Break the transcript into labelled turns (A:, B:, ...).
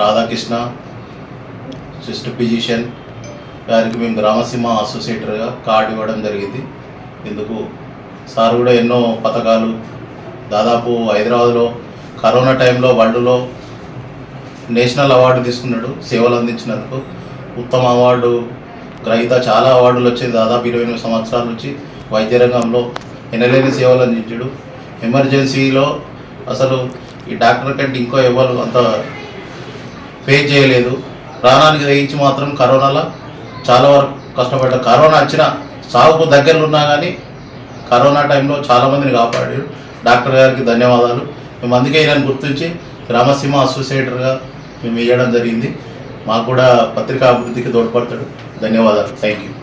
A: Radhakrishna sister physician గారికి మేము Ramasimha అసోసియేటర్గా card ఇవ్వడం జరిగింది. ఇందుకు సార్ కూడా ఎన్నో పథకాలు. దాదాపు హైదరాబాద్లో కరోనా టైంలో వరల్డ్లో నేషనల్ అవార్డు తీసుకున్నాడు సేవలు అందించినందుకు. ఉత్తమ అవార్డు గ్రహీత చాలా అవార్డులు వచ్చాయి. దాదాపు ఇరవై ఎనిమిది సంవత్సరాల నుంచి వైద్య రంగంలో ఎనలేని సేవలు అందించాడు. ఎమర్జెన్సీలో అసలు ఈ డాక్టర్ కంటే ఇంకో ఎవరు అంత పే చేయలేదు. ప్రాణానికి తెగించి మాత్రం కరోనాలో చాలా వరకు కష్టపడ్డారు. కరోనా వచ్చిన సాగుకు దగ్గరలో ఉన్నా కానీ కరోనా టైంలో చాలామందిని కాపాడారు. డాక్టర్ గారికి ధన్యవాదాలు. మేము అందుకే ఈయనను గుర్తించి రామసింహ అసోసియేటర్గా మేము ఇవ్వడం జరిగింది. మాకు కూడా పత్రికా అభివృద్ధికి తోడ్పడతాడు. ధన్యవాదాలు. Thank you